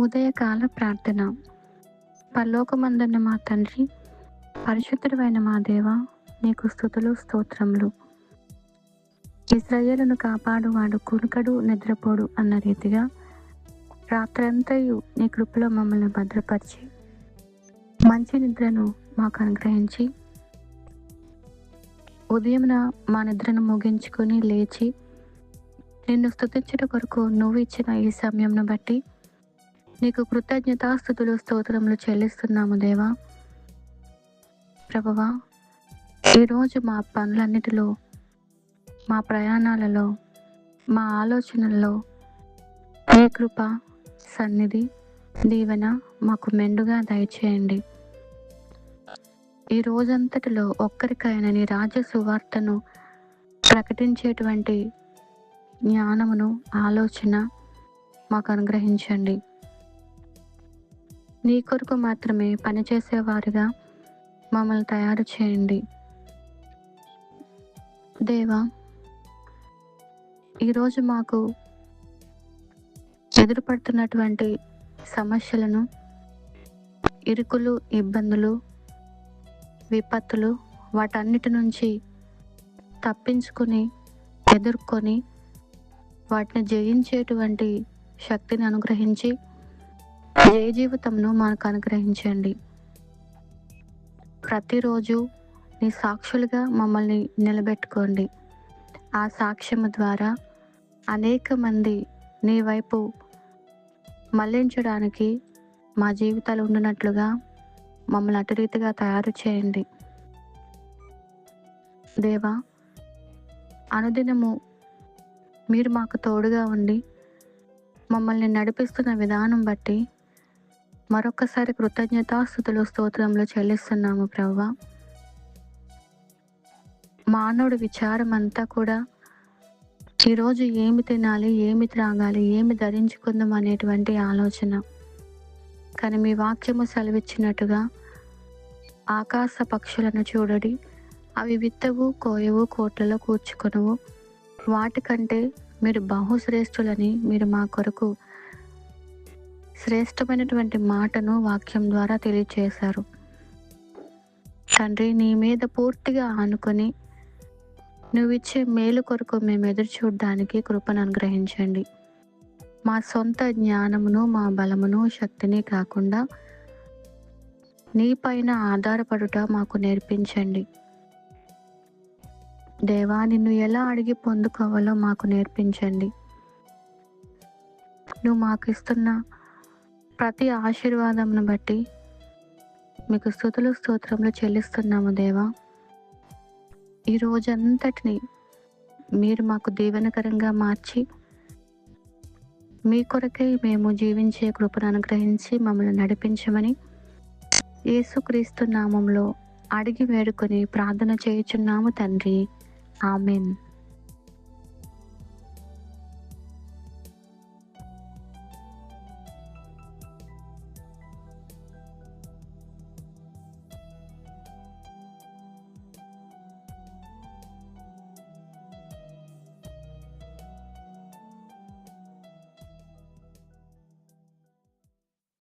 ఉదయకాల ప్రార్థన. పరలోకమందున్న మా తండ్రి పరిశుద్ధుడైన మా దేవ నీకు స్థుతులు స్తోత్రములు. ఇస్రాయేలును కాపాడువాడు కునుకడు నిద్రపోడు అన్న రీతిగా రాత్రంతయు నీ కృపలో మమ్మల్ని భద్రపరిచి మంచి నిద్రను మాకు అనుగ్రహించి ఉదయమున మా నిద్రను ముగించుకొని లేచి నిన్ను స్థుతించడం కొరకు నువ్వు ఇచ్చిన ఈ సమయంను బట్టి నీకు కృతజ్ఞతాస్థుతులు స్తోత్రములు చెల్లిస్తున్నాము దేవా. ప్రభువా ఈరోజు మా పనులన్నిటిలో మా ప్రయాణాలలో మా ఆలోచనల్లో ఏ కృప సన్నిధి దీవెన మాకు మెండుగా దయచేయండి. ఈ రోజంతటిలో ఒక్కరికైనా నీ రాజ్య సువార్తను ప్రకటించేటువంటి జ్ఞానమును ఆలోచన మాకు అనుగ్రహించండి. నీ కొరకు మాత్రమే పనిచేసేవారుగా మమ్మల్ని తయారు చేయండి. దేవా ఈరోజు మాకు ఎదురుపడుతున్నటువంటి సమస్యలను ఇరుకులు ఇబ్బందులు విపత్తులు వాటన్నిటి నుంచి తప్పించుకొని ఎదుర్కొని వాటిని జయించేటువంటి శక్తిని అనుగ్రహించి జయ జీవితంను మనకు అనుగ్రహించండి. ప్రతిరోజు నీ సాక్షులుగా మమ్మల్ని నిలబెట్టుకోండి. ఆ సాక్ష్యము ద్వారా అనేక మంది నీ వైపు మళ్ళించడానికి మా జీవితాలు ఉండినట్లుగా మమ్మల్ని అటు రీతిగా తయారు చేయండి. దేవా అనుదినము మీరు మాకు తోడుగా ఉండి మమ్మల్ని నడిపిస్తున్న విధానం బట్టి మరొకసారి కృతజ్ఞతాస్థుతులు స్తోత్రంలో చెల్లిస్తున్నాము ప్రవ్వ. మానవుడి విచారం అంతా కూడా ఈరోజు ఏమి తినాలి ఏమి త్రాగాలి ఏమి ధరించుకుందాం అనేటువంటి ఆలోచన. కానీ మీ వాక్యము సెలవిచ్చినట్టుగా ఆకాశ పక్షులను చూడడి అవి విత్తవు కోయవు కోట్లలో కూర్చుకొనవు. వాటికంటే మీరు బహుశ్రేష్ఠులని మీరు మా కొరకు శ్రేష్టమైనటువంటి మాటను వాక్యం ద్వారా తెలియచేశారు. తండ్రి నీ మీద పూర్తిగా ఆనుకొని నువ్విచ్చే మేలు కొరకు మేము ఎదురు చూడడానికి కృపను అనుగ్రహించండి. మా సొంత జ్ఞానమును మా బలమును శక్తిని కాకుండా నీపైన ఆధారపడుట మాకు నేర్పించండి. దేవా నిన్ను ఎలా అడిగి పొందుకోవాలో మాకు నేర్పించండి. నువ్వు మాకు ఇస్తున్న ప్రతి ఆశీర్వాదంను బట్టి మీకు స్థుతులు స్తోత్రంలో చెల్లిస్తున్నాము దేవా. ఈ రోజంతటిని మీరు మాకు దీవెనకరంగా మార్చి మీ కొరకై మేము జీవించే కృపను అనుగ్రహించి మమ్మల్ని నడిపించమని యేసుక్రీస్తు నామంలో అడిగి వేడుకొని ప్రార్థన చేయుచున్నాము తండ్రి. ఆమెన్.